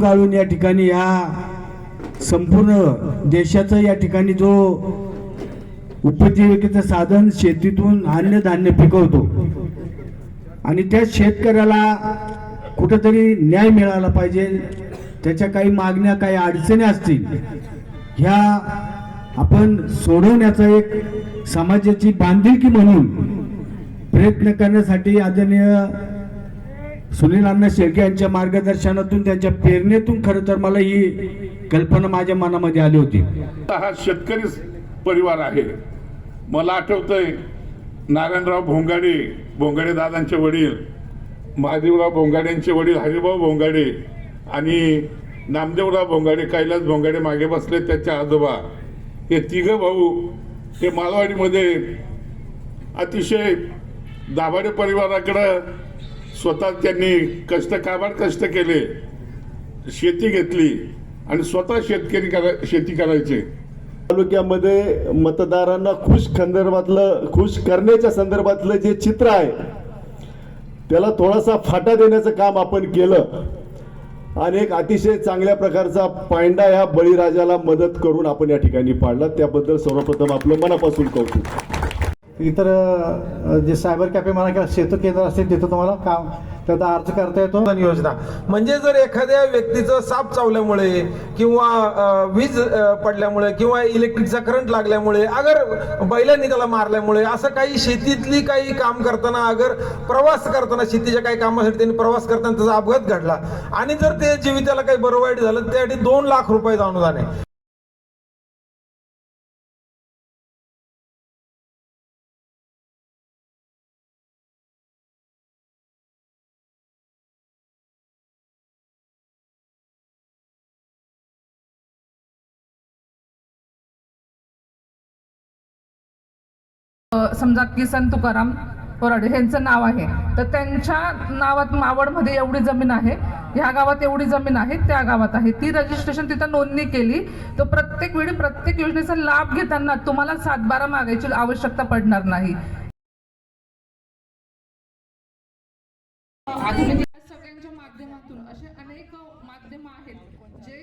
घालून या ठिकाणी ह्या संपूर्ण देशाचं या ठिकाणी जो उपजीविकेचं साधन शेतीतून अन्नधान्य पिकवतो. आणि त्या शेतकऱ्याला कुठंतरी न्याय मिळाला पाहिजे त्याच्या काही मागण्या काही अडचणी असतील ह्या आपण सोडवण्याचा एक समाजाची बांधिलकी म्हणून प्रयत्न करण्यासाठी आदरणीय सुनील अण्णा शेळके यांच्या मार्गदर्शनातून त्यांच्या प्रेरणेतून खरं तर मला ही कल्पना माझ्या मनामध्ये आली होती. हा शेतकरी परिवार आहे. मला आठवतंय नारायणराव भोंगाडे भोंगाडे दादांचे वडील महादेवराव भोंगाड्यांचे वडील हरिभाऊ भोंगाडे आणि नामदेवराव भोंगाडे कैलास भोंगाडे मागे बसले त्याच्या आजोबा. हे तिघं भाऊ हे मालवाडीमध्ये अतिशय दाभाडे परिवाराकडं स्वतः त्यांनी कष्ट काबाड कष्ट केले. शेती घेतली आणि स्वतः शेतकरी करा शेती करायचे. तालुक्यामध्ये मतदारांना खुश संदर्भातलं खुश करण्याच्या संदर्भातलं जे चित्र आहे त्याला थोडासा फाटा देण्याचं काम आपण केलं. आणि एक अतिशय चांगल्या प्रकारचा पांडा ह्या बळीराजाला मदत करून आपण या ठिकाणी पाडला. त्याबद्दल सर्वप्रथम आपलं मनापासून कौतुक. इतर जे सायबर कॅफे म्हणा किंवा सेतू केंद्र असेल तिथं तुम्हाला काम त्याचा अर्ज करता येतो. योजना म्हणजे जर एखाद्या व्यक्तीचं साप चावल्यामुळे किंवा वीज पडल्यामुळे किंवा इलेक्ट्रिकचा करंट लागल्यामुळे अगर बैलांनी त्याला मारल्यामुळे असं काही शेतीतली काही काम करताना अगर प्रवास करताना शेतीच्या काही कामासाठी त्यांनी प्रवास करताना त्याचा अपघात घडला आणि जर ते जीविताला काही बरं वाईट झालं तर त्यासाठी दोन लाख रुपयाचं अनुदान आहे. समजा किसन तुकाराम कोराडे यांचं नाव आहे तर त्यांच्या नावात मावळमध्ये एवढी जमीन आहे ह्या गावात एवढी जमीन आहे त्या गावात आहे. ती रजिस्ट्रेशन तिथं नोंदणी केली तर प्रत्येक वेळी प्रत्येक योजनेचा लाभ घेताना तुम्हाला सातबारा मागायची आवश्यकता पडणार नाही. सगळ्यांच्या माध्यमातून असे अनेक माध्यम आहेत जे